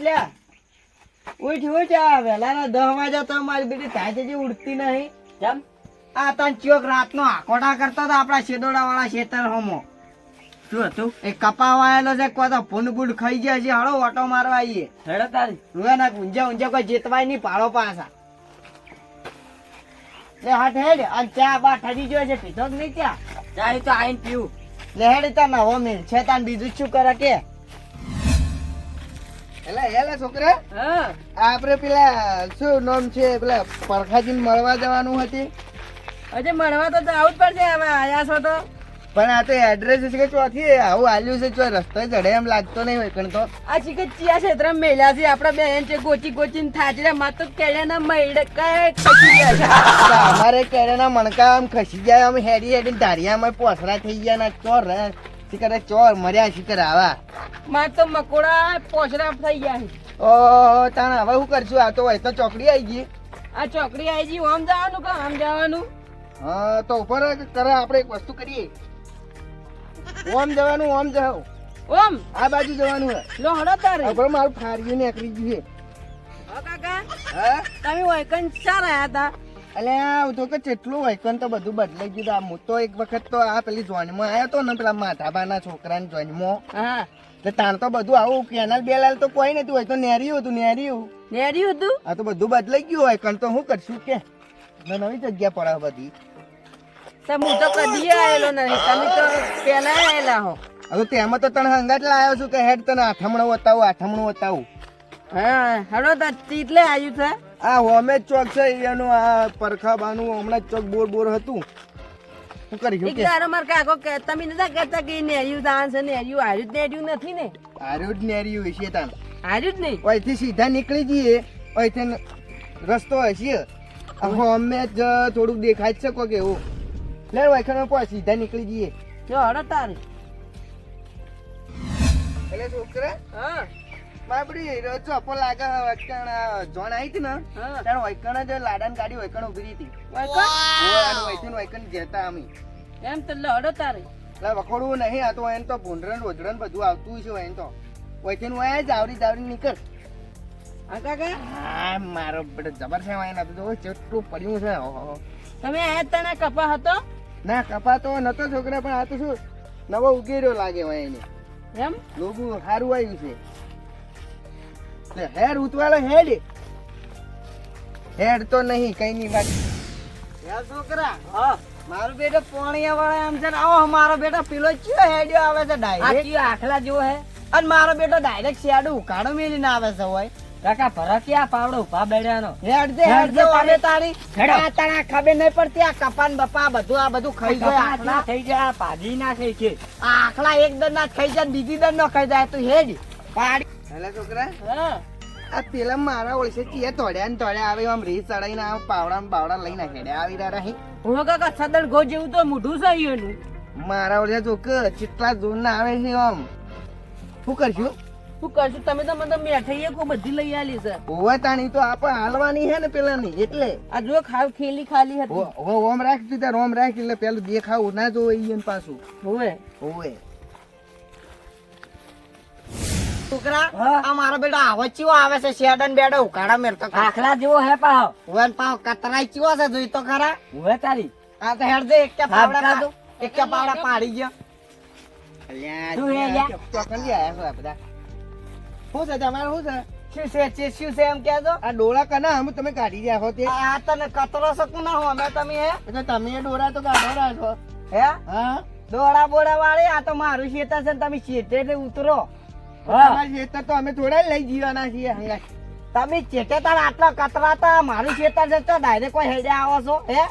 એ ઉઠ ઉઠ આ વહેલાના દહ વાગ્યા તો મારી બેટી થાય જે ઉડતી નહીં. કેમ? આ તન ચોક રાતનો આકોટા કરતો તો આપણા શેદોડા વાળા શેતર હોમો. શું હતું? એ કપા વાયેલો છે કોઈ તો ખાઈ ગયા છે હળો ઓટો મારવા આવીએ. હેડો તારી. રૂએ ના ઊંઝા ઊંજા કોઈ જીતવાય નહીં પાડો પાછા. લે હાથ હેડ અને ચા બા ઠરી ગયો છે પીધો જ નહીં ચા ચાય તો આઈને પીવું. લે હેડ તાર નવો મેલ છે તાન બીજું શું કરે કે? એલા એલા છોકરા. હા. આપણે પેલા શું નામ છે પેલા પરખાજી મળવા જવાનું હતી? અજે મળવા તો આવું જ પડશે હવે આયા છો તો. પણ આ તો એડ્રેસ છે કે ચોથી? આવું આલ્યું છે ચો રસ્તો ચડે એમ લાગતો નહીં હોય કણ તો. આ ચીકે ચિયા ક્ષેત્ર મેલ્યા છે આપડા બેન છે ગોચી ગોચી થાચડે માં તો કેળાના ના મૈડે કઈ ખસી ગયા છે. અમારે કેળાના મણકા આમ ખસી જાય આમ હેડી હેડી ધારિયામાં પોસરા થઈ ગયા ના ચોર રહે શીકરે ચોર મર્યા શીકર આવા. માર તો મકોડા પોચરા થઈ ગયા છે. ઓ તાણ હવે શું કરશું? આ તો હોય તો ચોકડી આવી ગઈ. આ ચોકડી આવી ગઈ ઓમ જવાનું કે આમ જવાનું? હા તો ઉપર કરે આપણે એક વસ્તુ કરીએ. ઓમ જવાનું ઓમ જાવ ઓમ! આ બાજુ જવાનું હે. લો હડો તારે. ઉપર મારું ફાર્યું ને એકરી ગયું હા કાકા હા? તમે વૈકન ચાર આયા હતા? અલે આ તો કે કેટલું વાયકન તો બધું બદલાઈ ગયું આ હું તો એક વખત તો આ પેલી જોઈનમાં આવ્યો તો ને પેલા માથાબાના છોકરાને જોઈનમાં હા. એટલે તાણ તો બધું આવું કેનાલ બેલાલ તો કોઈ નથી હોય તો નેર્યું હતું નેર્યું. નેર્યું હતું? આ તો બધું બદલાઈ ગયું હોય કણ તો હું કરશું કે? નવી જગ્યા પડાવ બધી. તમે હું તો કદી આવેલો નહીં. તમે તો પેલા આવેલા હો. હવે તેમાં તો તને હંગાટ લાવ્યો છું કે હેડ તને આઠમણો બતાવું આઠમણું બતાવું હા હળો તો એટલે આવ્યું છે. આ હોમે ચોક છે એનું આ પરખાબાનું હમણાં ચોક બોર બોર હતું. શું કરી એક કે? તારો માર કાકો કે તમે નતા કહેતા કે નેર્યું દાન છે નેર્યું હાર્યું જ નેર્યું નથી ને. હાર્યું જ નેર્યું હશે તાન. હાર્યું જ નહીં. અહીંથી સીધા નીકળી જઈએ અહીંથી રસ્તો હશે. અમે જ થોડુંક દેખાય જ છે કોક એવું. લે વાયખાના પર સીધા નીકળી જઈએ. જો હડો તારે. એટલે છોકરા? હા. બાપડી ચોપો લાગે વચકણ જોણ આવી હતી ને ત્યારે વૈકણ જ લાડાન ગાડી વૈકણ ઊભી હતી. વૈકણ? વૈકણ વૈકણ જતા અમે. એમ તો લડો તારે. એટલે વખોડવું નહીં આ તો એમ તો ભૂંડરણ રોજડણ બધું આવતું છે એમ તો. વૈકણ વાય જાવરી જાવરી નીકળ. હા કાકા? હા મારો બેટો જબર છે વાય તો જો પડ્યું છે તમે આ તને કપા હતો? ના કપા તો નતો છોકરા પણ આ તો શું નવો ઉગેર્યો લાગે વાય એને. એમ? લોગું સારું આવ્યું છે. હેડ ઉતવાળો હેડ. હેડ તો નહીં કઈ ની વાત. યાર છોકરા હા. મારો બેટો પોણિયા વાળા આમ છે ને આવો મારો બેટો પેલો ચિયો હેડ્યો આવે છે ડાયરેક્ટ આખલા જેવો હે? અને મારો બેટો ડાયરેક્ટ શેડું ઉકાળો મેલીને આવે છે હોય. કાકા ભરકિયા પાવડો ઊભા બેડ્યાનો હેડ દે હેડ દે તારે તારી. આ તને ખબર નહીં પડતી આ કપાન બપા બધું આ બધું ખાઈ જાય આખલા. થઈ જાય પાજી ના થઈ કે આ આખલા એક દન ના ખાઈ જાય બીજી દન નો ખાઈ જાય તું હેડ. પાડી. હેલા છોકરા? હા. આ પેલા મારા ઓળશે ચીએ તોડ્યા ને તોડ્યા આવે આમ રીત ચડાઈને આ પાવડા ને બાવડા લઈને હેડ્યા આવી રહ્યા રહી હું કાકા સદન ગો જેવું તો મોઢું છે એનું. મારા ઓળશે જોક કેટલા જોર ના આવે છે આમ. શું કરશું? શું કરશું? તમે તો મને મેઠાઈએ કો બધી લઈ આલી છે. ઓવા તાણી તો આપણે હાલવાની છે ને પેલા ની એટલે. આ જો ખાવ ખેલી ખાલી હતી. ઓમ રાખ સીધા રોમ રાખ એટલે પેલું દેખાવું ના જોવે ઈ પાછું. હોવે. ઓવે છોકરા આ મારો બેટો આવો છે શેડન બેડો ઉકાળા મેલતો આખલા જેવો હે પાવ વન પાવ કતરાઈ ચિયો છે જોઈ તો ખરા. હોવે તારી. આ તો હેડ દે એક કે પાવડા કાઢો. એક કે પાવડા પાડી ગયો. અલ્યા, શું હે લ્યા? ચોકલી આયા છો બધા. શું છે તમારે શું છે? શું છે ચી- શું છે એમ આ ડોળા કના અમે તમે કાઢી રહ્યા હો તે. આ તને કતરો શકું ના હો અમે તમે હે. એટલે તમે ડોળા તો કાઢો રાખો હે? હા. દોડા બોડા વાળી આ તો મારું શેતા છે તમે એટલે ઉતરો. ખેતર તો અમે થોડા લઈ જીવાના છીએ હંગા તમે ચેટે તાર આટલા કતરા તા મારું ખેતર છે તો ડાયરેક્ટ કોઈ હેડે આવો છો હે?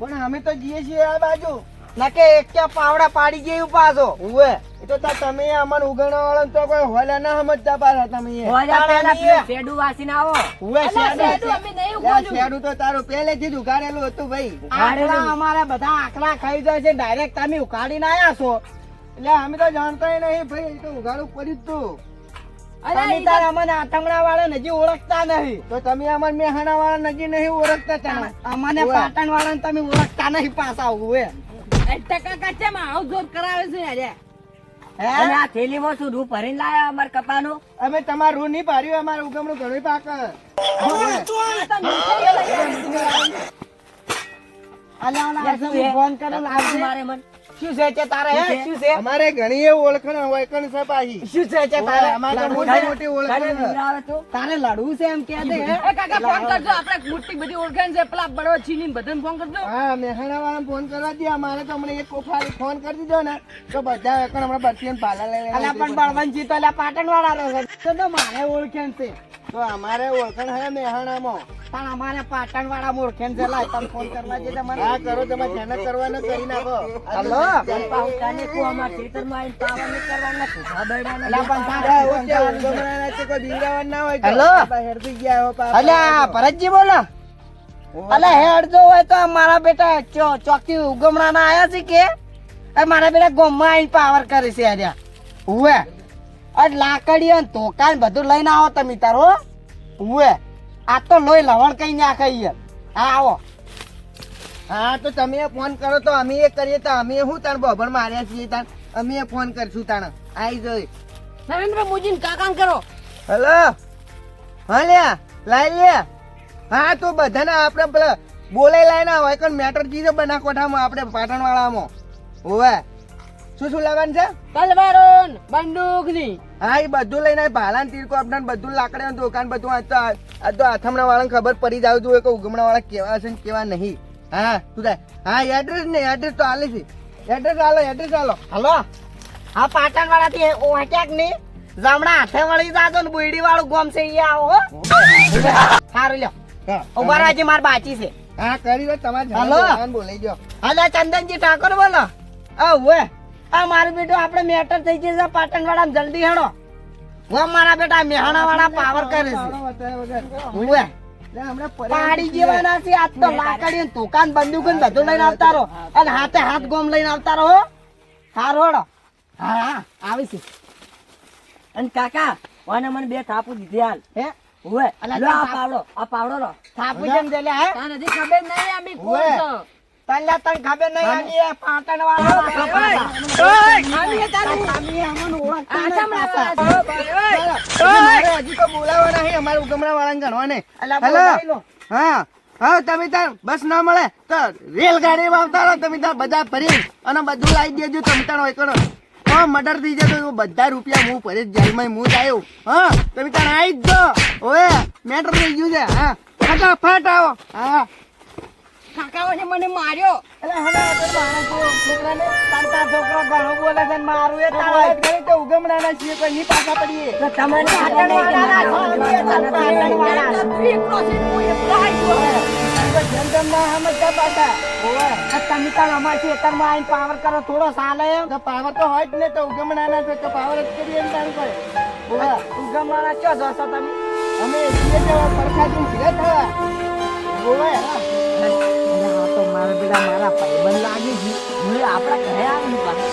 પણ અમે તો જઈએ છીએ આ બાજુ. નકે એક કે પાવડા પાડી ગયું પાછો ઉવે એ તો તા તમે અમન ઉગણવા વાળા તો કોઈ હોલા ના સમજતા પાછા તમે એ. હોજા પેલા તારા પેલું શેડું આવો. ઉવે શેડુ. અમે નહીં લ્યા, શેડુ તો તારું પહેલેથી જ ઉગાડેલું હતું ભાઈ. આકડા અમારા બધા આકડા ખાઈ જાય છે ડાયરેક્ટ તમે ઉકાળીને આયા છો. એટલે અમે તો જાણતા નહીં ભાઈ એ તો ઉઘાડું પડ્યું જ તું. તમે તાર અમને આતંગડા વાળા હજી ઓળખતા નહીં. તો તમે અમાર મેહાણા વાળા નજી નહીં ઓળખતા અમને પાટણ વાળા તમે ઓળખતા નહીં પાછા ઉવે ટકા કાચા માં આવું જોર કરાવે છે યાર અને આ થેલીમાં શું રૂ ભરીને લાયા અમાર કપાનું? અમે તમારું રૂ નહીં પાડ્યું અમારું ઉગમણું ઘણું પાક. અલ્યા? ફોન કરો. મારે મન. શું છે છે તારે હે? શું છે? અમારે ઘણી એ ઓળખણ વળખણ છે પાછી શું છે છે તારે? અમારે મોટી મોટી ઓળખણ આવે તો? તારે લડવું છે એમ કે દે એ કાકા ફોન કરજો આપણે મોટી બધી ઓળખાણ છે. પેલા બળવા છીની બધાને ફોન કરજો. હા મહેસાણા વાળા ફોન કરવા દે અમારે તો હમણાં એક કોફારી ફોન કરી દીધો ને તો બધા એકણ હમણાં બત્રીને પાલા લઈ અલા પણ બળવંતજી તો પાટણ વાળા રહે છે. તો તો મારે ઓળખણ છે. તો અમારે ઓળખણ હે મહેસાણામાં પણ અમારે પાટણવાળા ઓળખેણ છે લાય તમે ફોન કરવા જે તમારે હા કરો તમે ધ્યાન કરવાનો કરી નાખો. હલો. પાઉતાને કો અમાર ખેતરમાં આવીને પાવા નહીં કરવાના બૈડાના અલ્યા પણ ઓકે, ઉગમણાના છે, કોઈ ના હોય તો. હલો? બાપા હેરથી ગયા હો, પાપા. અલ્યા ભરતજી બોલો. અલે હે અડધો હોય તો મારા બેટા ચો- ચોકી ઉગમણા ના આયા છે કે? મારા બેટા ગોમમાં આવીને પાવર કરે છે અલ્યા હુએ અડ લાકડી ને ધોકા બધું લઈને આવો તમે તારો હો. હુએ આ તો લોહી લવણ કઈ ના ખાઈએ. હા આવો. હા તો તમે ફોન કરો તો અમે એ કરીએ તો અમે શું તાર બોભણ માર્યા છીએ તાર? અમે એ ફોન કરશું તાણ. આઈ જોઈ. નરેન્દ્ર મોદીને કાકાન કરો. હલો. હા લ્યા. લાઈ લે હા તો બધાને આપણે પેલા બોલાઈ લાઈ ના હોય મેટર કીધું બના કોઠામાં આપણે પાટણવાળામાં. હોવે શું શું લાવવાનું છે? તલવારો ને બંદૂકની. હા એ બધું લઈને ભાલાન તીરકો આપણે બધું લાકડા દુકાન બધું આ તો આ તો આથમણા વાળાને ખબર પડી જાવ જોઈએ કે ઉગમણા વાળા કેવા છે ને કેવા નહીં. હા તું થાય? હા એડ્રેસ ને એડ્રેસ તો હાલે છે. Address hello address hello hello? હા પાટણ વાળા થી ઓહટ્યાક ને જમણા હાથે વળી જાજો ને બુઈડી વાળું ગોમ છે ઈ આવો. સારું લ્યો. ઊભા રાજી માર બાચી છે. હા કરી દો તમારે હાલો. બોલાઈ ગયો. હાલો ચંદનજી ઠાકોર બોલો. આ હુએ આ મારું બેટો આપણે મેટર થઈ જશે પાટણ વાળા જલ્દી હેડો. હું મારા બેટા મેહાણા વાળા પાવર કરે છે. પાડી જેવાના છે આજ તો લાકડી દુકાન બંદૂક ને બધું લઈને આવતા રહો. અને હાથે હાથ ગોમ લઈને આવતા રહો હારો હા હા આવી છે. અને કાકા ઓને મને બે થાપુ દીધી હાલ. હે? ઓવે અલા, આ પાવડો આ પાવડો લો થાપુ જેમ દે હે? તાને ખબર નહીં અમે કોણ ઓવે. તન ખબર નહીં આની પાટણ વાળા. આવીએ તારી. અમને ઓળખતા નહીં. વાળા. હજી તો બોલાવવાના છે અમાર ઉગમણા વાળાને ગણવાને અલા, હેલો. હા હા તમે તાર બસ ના મળે તો રેલગાડી આવતા રહો તમે તાર બધા ભરી અને બધું લાવી દેજો તમે તાર હોય કરો. હા મર્ડર થઈ જતો તો બધા રૂપિયા હું ફરી જેલમાં હું જ આવ્યો હા તમે તાર આવી જ દો ઓએ મેટર થઈ ગયું છે હા. ફટાફટ આવો. હા. કાકાઓને મને માર્યો એટલે હવે આ તો માણસો છોકરાને તાંતા છોકરો ઘણો બોલે છે મારું એ તાળા કરી તો ઉગમડાના છીએ કોઈ ની પાછા પડીએ તો તમને. જેમ તેમ ના સમજતા પાછા. ઓવે. તમે તાર અમારા પાવર કરો થોડો સાલે એમ તો પાવર તો હોય જ ને તો ઉગમણાના છે તો પાવર જ કરીએ ને તારું કોઈ ઓવે. ઉગમવાના ચો જોશો તમે અમે છીએ પરખા પરખાજી ભેગા થવા ઓવે. તો મારા ભાઈબંધ લાગે છે. હું આપણા ઘરે આવી પાછો.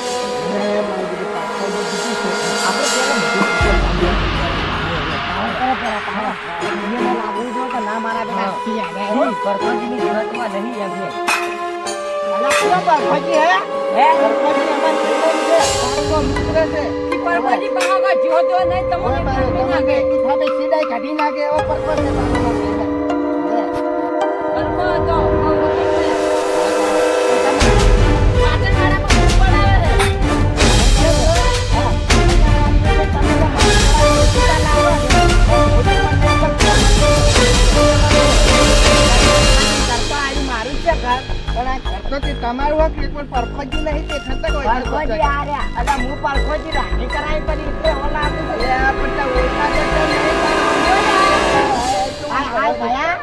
અરે મારી બેટી પણ પરખોજી નહીં તે ખતક હોય પરખોજી આ રહ્યા. અલા, હું પરખોજી રાણી કરાય પણ ઇતરે ઓલા આપી છે. એ આ બધા ઓળખાણ જ નહીં આ આ ભયા.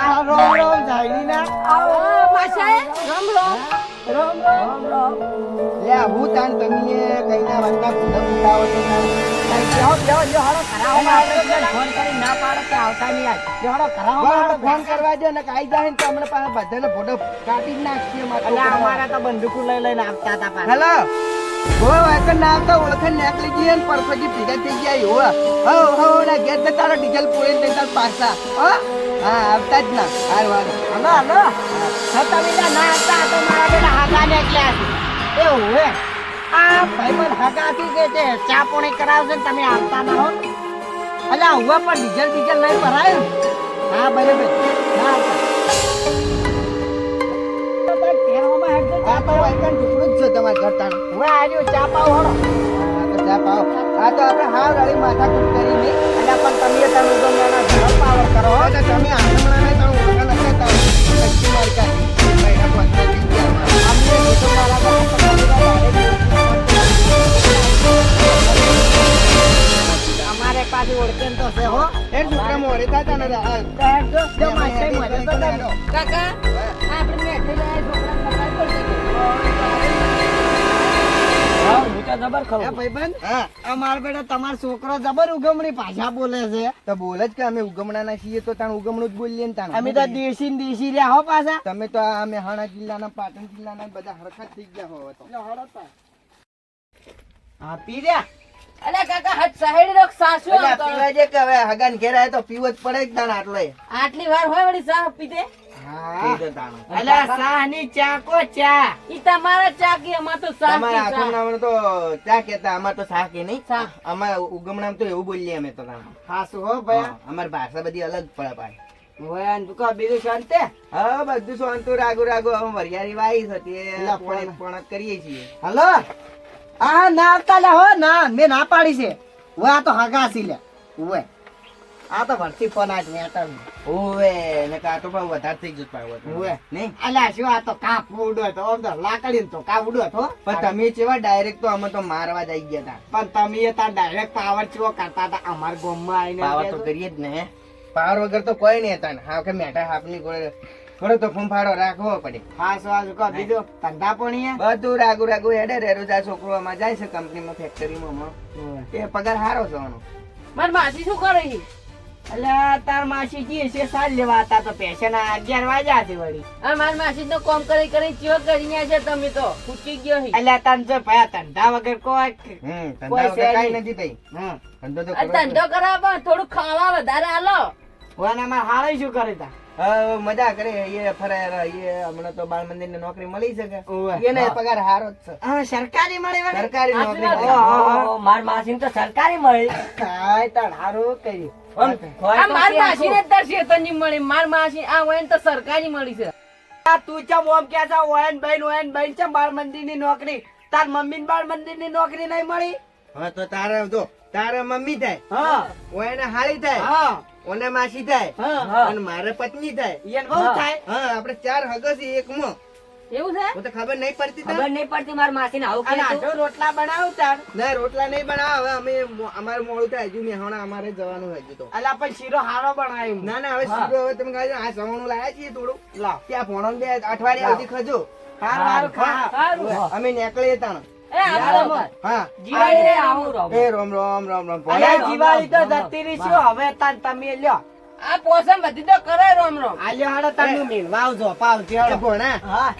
આ રોમ રોમ ઝાયડીના. આવો, માસાએ. રોમ રામ. રામ રામ. રામ લે હું તાન તમે કઈના વાતના પૂરા પૂરાવો છો તાન. બેહો, બેહો, જો હાલો કરાવવામાં ફોન કરી ના પાડો કે આવતા નહીં આજ. જો હાલો કરાવવામાં ફોન કરવા દે ને કાઈ જાય ને તમને બધાને ફોટો જ નાખીએ મારા છોકરાઓ. તો બંદૂકો લઈ લઈને આવતા હતા પાછા. હેલો ના આવતા ઓળખણ નેકલી ગઈ ને પરફેક્ટ ભેગા થઈ ગયા હો હો હો ના તારો ડીઝલ પૂરી દે તાર પાછા હો હા આવતા જ ના હાર વાર હલો, હલો. હા, તમે ત્યાં ના આવતા તો મારા બેટા હાથા નીકળ્યા છે. એવું હે. આ ભાઈબંધ હગાથી કે છે ચા પોણી કરાવશે તમે આવતા ના હો. અલ્યા હુવા પણ ડીઝલ ડીઝલ નહીં ભરાયું? હા બરાબર ના આવતા. તમે તાર અમારે પાછી ઓળખેન તો છે હો. એ છોકરા મોડે થતા ને. કાકા હે ભાઈબંધ? હા. અમાર બેટા તમારો છોકરો જબર ઉગમણી ભાષા બોલે છે. તો બોલે જ કે અમે ઉગમણાના છીએ તો તાણ ઉગમણું જ બોલીએ ને તાણ. અમે તો દેશી ને દેશી રહ્યા હો પાછા. તમે તો આ મેહાણા જિલ્લાના પાટણ જિલ્લાના બધા હરખા થઈ ગયા હો તો. હા પી રહ્યા અલ્યા કાકા હટ સાહેડ રોક સાસુ એટલે પીવા જે કે હવે હગાન ઘેર તો પીવો જ પડે જ તાણ આટલો આટલી વાર હોય વળી ચા પીધે? હા. અલ્યા ની ચા કો ચા? ઈ તમારા ચા કે અમાર તો ચા તમારા કે તો ચા કેતા અમાર તો શાહ કે નહીં. શા. અમાર ઉગમણામ તો એવું બોલીએ અમે તો સાસુ હો ભાઈ અમારી ભાષા બધી અલગ પડે ભાઈ. વયાન દુકા બીજું શાંતિ હા બધું શાંતુ રાગુ રાગુ હવે વરિયાળી વાઈ છે તે લા, પોણે પણ- પોણ કરીએ છીએ. હલો? હા ના આવતા લે હો ના મેં ના પાડી છે. હવે આ તો હગાસી લે ઉવે આ તો ભરતી ફોન આજ મેટર ઓવે ને કા તો પણ વધારે થઈ જતું પાવ. ઓવે. નહીં? અલા શું આ તો કાપ ઉડો તો ઓમ તો લાકડી તો કાપ ઉડો તો પણ તમે ચેવા ડાયરેક્ટ તો અમે તો મારવા જ આવી ગયા હતા પણ તમે તા ડાયરેક્ટ પાવર ચેવો કરતા હતા અમાર ગામમાં આવીને પાવર તો કરીએ જ ને. પાવર વગર તો કોઈ નહીં હતા હા કે મેટા હાપની ગોળે થોડો તો ફૂંફાડો રાખવો પડે. હા વાસ કો બીજું ધંધા પણ બધું રાગુ રાગુ હેડે રે રોજા છોકરોમાં જાય છે કંપનીમાં ફેક્ટરીમાં એ પગાર સારો છે એનો મારી માસી શું કરે છે? એટલે તાર માસી જી છે સાલ લેવા હતા તો પેશન અગિયાર વાગ્યા છે વળી. આ મારી માસી તો કોમ કરી કરી ચિયો કરી છે તમે તો. ફૂટી ગયો છે. એટલે તન જો ભયા ધંધા વગર કોઈ હમ કોઈ વગર નથી થઈ. ધંધો તો ધંધો કરાવો પણ થોડું ખાવા વધારે હાલો વન અમાર હાળે શું કરે તા? મજા કરે એ ફરે એ હમણાં તો બાળ મંદિરની નોકરી મળી શકે. એને પગાર સારો જ છે. સરકારી મળે સરકારી નોકરી. માર માસી તો સરકારી મળી. હાય તાર હારું કર્યું માર માસી ને તાર શેતરની મળી. માર માસી આ હોય તો સરકારી મળી છે. તું ચમ ઓમ કે છે ઓયન ભાઈ ઓયન ભાઈ ચમ બાળ મંદિરની નોકરી? તાર મમ્મી ને બાળ મંદિરની નોકરી નહીં મળી? હા તો તારે જો તારે મમ્મી થાય. હા. ઓને હાળી થાય. હા. ઓને માસી થાય અને મારે પત્ની થાય. બહુ થાય. હા આપણે ચાર હગસી એકમાં. એવું છે? તો ખબર નહીં પડતી ખબર નહીં પડતી મારા માસી ને આવું રોટલા બનાવ તાર. ના રોટલા નહીં બનાવ. હવે અમે અમારે મોડું થાય. હજુ મેહોણા અમારે જવાનું હજુ તો. અલા પણ શીરો હારો બનાવ્યો ના ના હવે શીરો હવે તમે કહો આ સવાણું લાયા છીએ થોડું. લાવ. ત્યાં ભણો બે અઠવાડિયા સુધી ખજો. હારું હારું ખા. અમે નીકળીએ તાણ. એ રોમ. રોમ રોમ રોમ. દિવાળી તો જતી રહી શું હવે તાર તમે લ્યો. આ પોસમ બધી તો કરે રોમ રોમ. આ હાડો તમે મેળવા આવજો પાવ એ ભોણા. હા.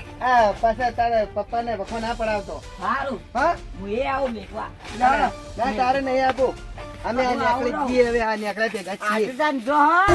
પાછા તારે પપ્પાને વખો ના પડાવતો. સારું હા? હું એ આવું મેકવા ના ના, તારે નહીં આપો. અમે આ નીકળી છીએ હવે આ નીકળ્યા ભેગા છીએ. આજે જો હા.